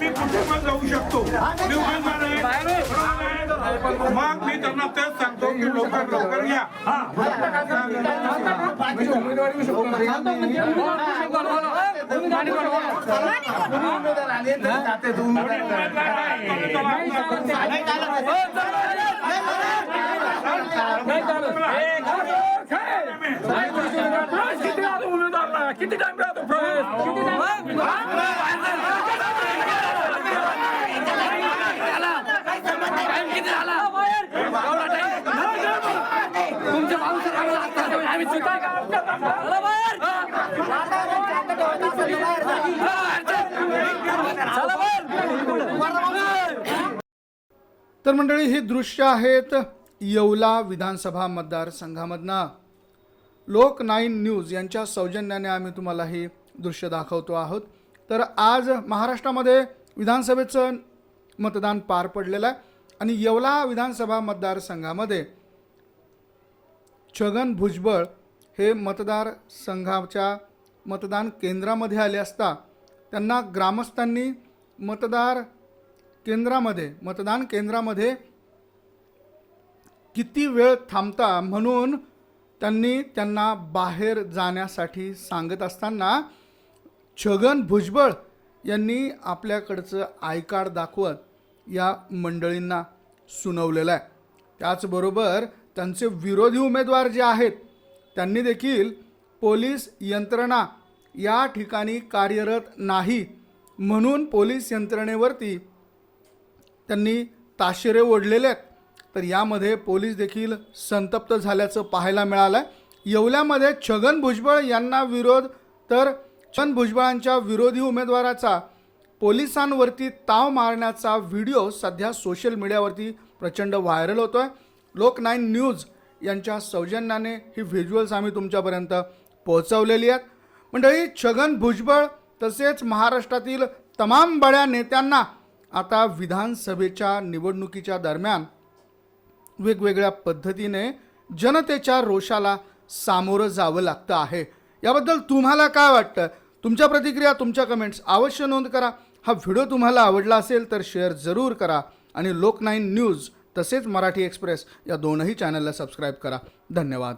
मी कुठे पण जाऊ शकतो. मी उमेदवार मग मी त्यांना तेच सांगतो की लवकर लवकर चालत किती राहतो उमेदवारला किती टाइम राहतो प्रवेश? किती तुमच्या तर मंडळी ही दृश्य आहेत येवला विधानसभा मतदारसंघामधनं. लोक नाईन न्यूज यांच्या सौजन्याने आम्ही तुम्हाला ही दृश्य दाखवतो आहोत. तर आज महाराष्ट्रामध्ये विधानसभेचं मतदान पार पडलेलं आहे आणि येवला विधानसभा मतदारसंघामध्ये छगन भुजबळ हे मतदार संघाच्या मतदान केंद्रामध्ये आले असता त्यांना ग्रामस्थांनी मतदार केंद्रामध्ये मतदान केंद्रामध्ये किती वेळ थांबता म्हणून त्यांनी त्यांना बाहेर जाण्यासाठी सांगत असताना छगन भुजबळ यांनी आपल्याकडचं आय कार्ड दाखवत या मंडळींना सुनावलेलं आहे. त्याचबरोबर त्यांचे विरोधी उमेदवार जे आहेत त्यांनी देखील पोलीस यंत्रणा या ठिकाणी कार्यरत नाही म्हणून पोलीस यंत्रणेवरती त्यांनी ताशेरे ओढलेले आहेत. तर यामध्ये पोलीस देखील संतप्त झाल्याचं पाहायला मिळालं आहे येवल्यामध्ये छगन भुजबळ यांना विरोध तर छगन भुजबळांच्या विरोधी उमेदवाराचा पोलिसांवरती ताव मारण्याचा व्हिडिओ सध्या सोशल मीडियावरती प्रचंड व्हायरल होतो आहे लोक नाईन न्यूज यांच्या सौजन्याने ही व्हिज्युअल्स आम्ही तुमच्यापर्यंत पोहोचवलेली आहेत. मंडळी छगन भुजबळ तसेच महाराष्ट्रातील तमाम बड्या नेत्यांना आता विधानसभेच्या निवडणुकीच्या दरम्यान वेगवेगळ्या पद्धतीने जनतेच्या रोषाला सामोरं जावं लागतं आहे. याबद्दल तुम्हाला काय वाटतं? तुमच्या प्रतिक्रिया तुमच्या कमेंट्स अवश्य नोंद करा. हा व्हिडिओ तुम्हाला आवडला असेल तर शेअर जरूर करा आणि लोक नाईन न्यूज तसेच मराठी एक्सप्रेस या दोनही चॅनलला सबस्क्राईब करा. धन्यवाद.